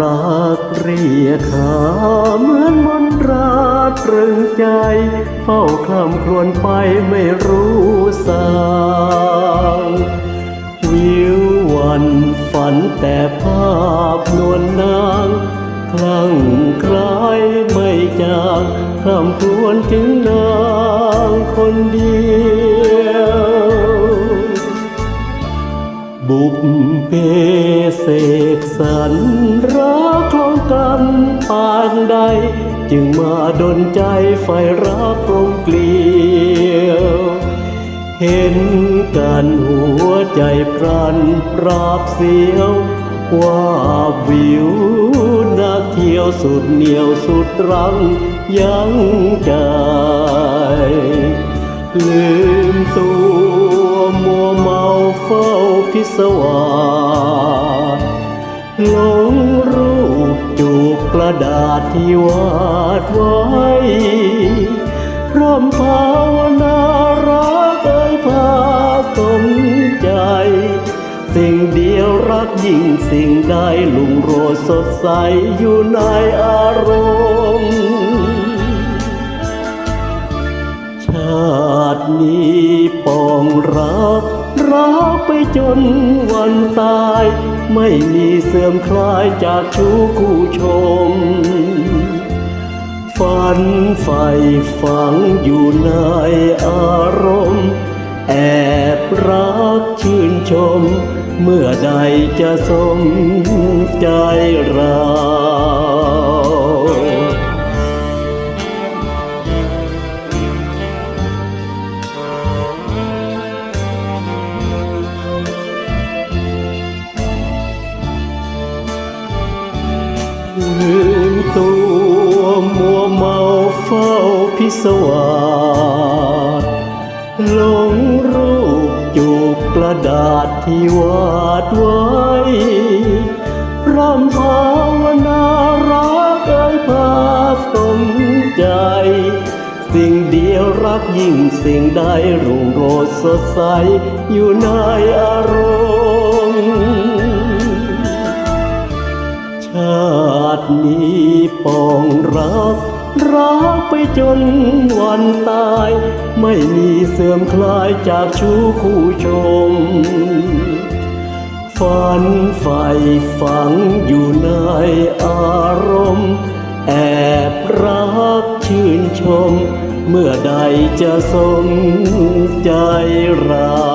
รักเรียกหาเหมือนมนตราตรึงใจ เฝ้าคลำครวญไปไม่รู้สางวิววันฝันแต่ภาพนวลนางคลั่งคล้ายไม่จางคลำครวญถึงนางคนเดี บเพเสกสรรรักคลองกันปานใด จึงมาดนใจไฟรักกลมเกลียว เห็นกันหัวใจพรันปราบเสียว ว่าวิวนักเที่ยวสุดเหนียวสุดรังยังใจ ลืมตัว พิศวาสลงรูปจูบกระดาษที่วาดไว้พร่ำภาวนารักเอ่ยพาสนใจ สิ่งเดียวรักยิ่งสิ่งใดลุงโรสดใสอยู่ในอารมณ์ชา ตินี้ปองรักรักไปจนวันตาย ไม่มีเสื่อมคลายจากชู้คู่ชม ฝันใฝ่ฝังอยู่ในอารมณ์ แอบรักชื่นชม เมื่อใดจะสมใจเรา ตัวมัวเมาเฝ้าพิศวาสหลงรูปจูบกระดาษที่วาดไว้พร่ำภาวนารักเอ่ยพาสมใจ สิ่งเดียวรักยิ่งสิ่งใดรุ่งโรจน์สดใส อยู่ในอารมณ์ชาตินี้ รักรักไปจนวันตาย ไม่มีเสื่อมคลายจากชู้คู่ชม ฝันใฝ่ฝังอยู่ในอารมณ์ แอบรักชื่นชม เมื่อใดจะสมใจเรา